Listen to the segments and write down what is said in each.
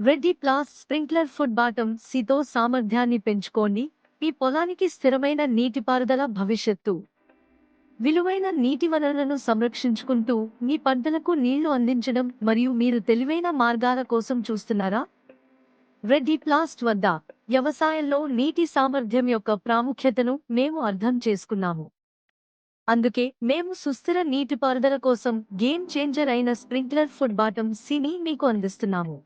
రెడ్డి ప్లాస్ sprinkler food bottom సితో సామర్థ్యాన్ని పెంచుకోండి మీ పొలానికి స్థిరమైన నీటిపారుదల భవిష్యత్తు. విలువైన నీటి వనరులను సంరక్షించుకుంటూ మీ పంటలకు నీళ్ళు అందించడం మరియు మీరు తెలివైన మార్గాల కోసం చూస్తున్నారా? రెడ్డి ప్లాస్ట్ వద్ద వ్యవసాయంలో నీటి సామర్థ్యం యొక్క ప్రాముఖ్యతను మేము అర్థం చేసుకున్నాము. అందుకే మేము సుస్థిర నీటిపారుదల కోసం గేమ్ చేంజర్ అయిన స్ప్రింక్లర్ ఫుడ్ బాటమ్ సిని మీకు అందిస్తున్నాము.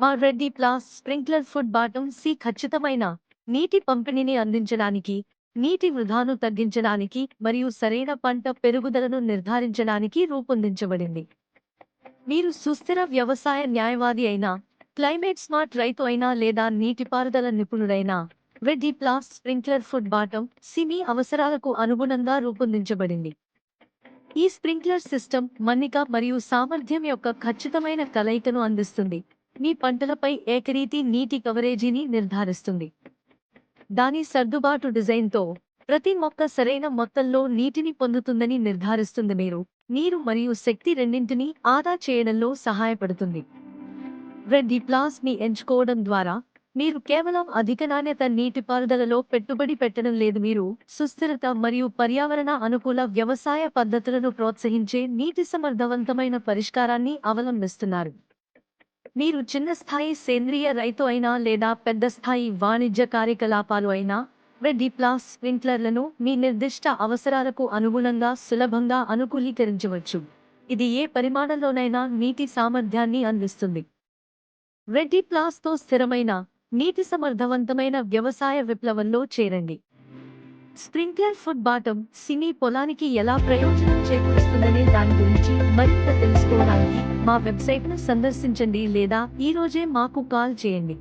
మా రెడ్డి ప్లాస్ స్ప్రింక్లర్ ఫుడ్ బాటమ్ సి ఖచ్చితమైన నీటి పంపిణీని అందించడానికి నీటి వృధాను తగ్గించడానికి మరియు సరైన పంట పెరుగుదలను నిర్ధారించడానికి రూపొందించబడింది. మీరు సుస్థిర వ్యవసాయ న్యాయవాది అయినా క్లైమేట్ స్మార్ట్ రైతు అయినా లేదా నీటిపారుదల నిపుణుడైనా రెడ్డి ప్లాస్ స్ప్రింక్లర్ ఫుడ్ బాటం సిమి అవసరాలకు అనుగుణంగా రూపొందించబడింది. ఈ స్ప్రింక్లర్ సిస్టమ్ మన్నిక మరియు సామర్థ్యం యొక్క ఖచ్చితమైన కలయికను అందిస్తుంది. మీ పంటలపై ఏకరీతి నీటి కవరేజీని నిర్ధారిస్తుంది. దాని సర్దుబాటు డిజైన్తో ప్రతి మొక్క సరైన మొత్తంలో నీటిని పొందుతుందని నిర్ధారిస్తుంది. మీరు నీరు మరియు శక్తి రెండింటినీ ఆదా చేయడంలో సహాయపడుతుంది. రెడ్డి ప్లాస్ని ఎంచుకోవడం ద్వారా మీరు కేవలం అధిక నాణ్యత నీటిపారుదలలో పెట్టుబడి పెట్టడం లేదు. మీరు సుస్థిరత మరియు పర్యావరణ అనుకూల వ్యవసాయ పద్ధతులను ప్రోత్సహించే నీటి సమర్థవంతమైన పరిష్కారాన్ని అవలంబిస్తున్నారు. మీరు చిన్న స్థాయి సేంద్రియ రైతు అయినా లేదా పెద్ద స్థాయి వాణిజ్య కార్యకలాపాలు అయినా రెడ్డి ప్లాస్ స్ప్రింక్లర్లను మీ నిర్దిష్ట అవసరాలకు అనుగుణంగా సులభంగా అనుకూలీకరించవచ్చు. ఇది ఏ పరిమాణంలోనైనా నీటి సామర్థ్యాన్ని అందిస్తుంది. రెడ్డి ప్లాస్తో స్థిరమైన నీటి సమర్థవంతమైన వ్యవసాయ విప్లవంలో చేరండి. స్ప్రింక్లర్ ఫుడ్ బాటమ్ సినీ పొలానికి ఎలా ప్రయోజనం చేకూరుస్తుందనే దాని గురించి మరింత తెలుసుకోవడానికి మా వెబ్సైట్ను సందర్శించండి లేదా ఈరోజే మాకు కాల్ చేయండి.